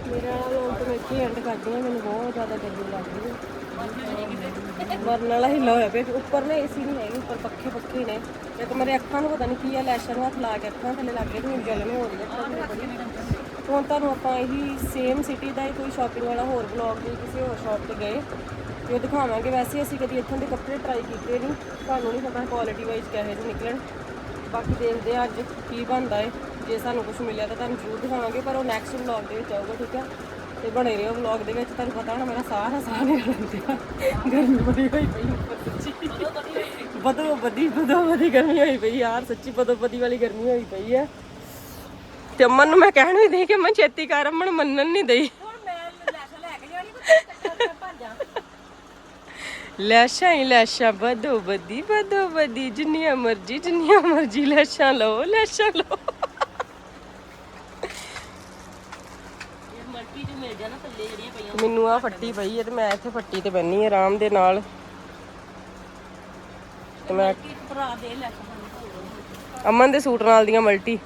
ਮੇਰਾ ਮੈਂ ਐਂਡ ਕਰਦੀ ਮੈਨੂੰ ਬਹੁਤ ਜ਼ਿਆਦਾ ਗਰਮੀ ਲੱਗਦੀ ਹੈ। ਮਰਨ ਵਾਲਾ ਹਿੱਲਾ ਹੋਇਆ ਪਿਆ। ਉੱਪਰ ਨਾ ਏਸੀ ਨਹੀਂ ਹੈਗੀ, ਉੱਪਰ ਪੱਖੇ ਪੱਖੇ ਨੇ। ਇੱਕ ਮੇਰੇ ਅੱਖਾਂ ਨੂੰ ਪਤਾ ਨਹੀਂ ਕੀ ਆ ਲੈਸ਼ਰ ਨੂੰ ਹੱਥ ਲਾ ਕੇ ਅੱਖਾਂ ਥੱਲੇ ਲੱਗ ਗਏ ਤੇ ਜਲਨ ਹੋ ਰਹੀ ਹੈ ਹੁਣ ਤੁਹਾਨੂੰ ਆਪਾਂ ਇਹੀ ਸੇਮ ਸਿਟੀ ਦਾ ਹੀ ਕੋਈ ਸ਼ਾਪਿੰਗ ਵਾਲਾ ਹੋਰ ਬਲੌਗ ਵੀ ਕਿਸੇ ਹੋਰ ਸ਼ਾਪ ਤੇ ਗਏ ਤੇ ਉਹ ਦਿਖਾਵਾਂਗੇ। ਵੈਸੇ ਅਸੀਂ ਕਦੀ ਇੱਥੋਂ ਦੇ ਕੱਪੜੇ ਟਰਾਈ ਕੀਤੇ ਨਹੀਂ ਤੁਹਾਨੂੰ ਨਹੀਂ ਪਤਾ ਕੁਆਲਿਟੀ ਵਾਈਜ਼ ਕਿਹੋ ਜਿਹੇ ਨਿਕਲਣ। ਬਾਕੀ ਦੇਖਦੇ ਆ ਅੱਜ ਕੀ ਬਣਦਾ ਹੈ ਜੇ ਸਾਨੂੰ ਕੁਝ ਮਿਲਿਆ ਤਾਂ ਤੁਹਾਨੂੰ ਜ਼ਰੂਰ ਦਿਖਾਵਾਂਗੇ, ਪਰ ਉਹ ਨੈਕਸਟ ਵਲੌਗ ਦੇ ਵਿੱਚ ਆਊਗਾ, ਠੀਕ ਹੈ ਤੇ ਬਣੇ ਰਹੋ ਵਲੌਗ ਦੇ ਵਿੱਚ ਤੁਹਾਨੂੰ ਪਤਾ ਹੋਣਾ ਮੇਰਾ ਸਾਹ ਨਾ ਸਾਹ ਨਹੀਂ ਲੈਂਦੇ ਗਰਮੀ ਬੜੀ ਹੋਈ ਪਈ ਉੱਪਰ ਸੱਚੀ ਬਦੋ ਬਦੀ ਬਦੋ ਬਦੀ ਗਰਮੀ ਹੋਈ ਪਈ ਯਾਰ ਸੱਚੀ ਬਦੋ ਬਦੀ ਵਾਲੀ ਗਰਮੀ ਹੋਈ ਪਈ ਹੈ ਤੇ ਅਮਨ ਨੂੰ ਮੈਂ ਕਹਿਣ ਵੀ ਦੇ ਕਿ ਮੈਂ ਛੇਤੀ ਕਰ ਅਮਨ ਮੰਨਣ ਨਹੀਂ ਦਈ। ਲੈਸ਼ਾਂ ਹੀ ਲੈਸ਼ਾਂ ਬਦੋ ਬਦੀ ਬਦੋ ਬਦੀ ਜਿੰਨੀਆਂ ਮਰਜ਼ੀ ਜਿੰਨੀਆਂ ਮਰਜ਼ੀ ਲੈਸ਼ਾਂ ਲਓ ਲੈਸ਼ਾਂ ਲਓ ਇਹ ਮਲਟੀ ਚ ਮਿਲ ਜਾਣਾ ਥੱਲੇ ਜਿਹੜੀਆਂ ਪਈਆਂ ਮੈਨੂੰ ਆ ਫੱਟੀ ਪਈ ਹੈ ਤੇ ਮੈਂ ਇੱਥੇ ਫੱਟੀ ਤੇ ਬੰਨੀ ਆਰਾਮ ਦੇ ਨਾਲ। ਤੇ ਮੈਂ ਭਰਾ ਦੇ ਅਮਨ ਦੇ ਸੂਟ ਨਾਲ ਦੀਆਂ ਮਲਟੀ।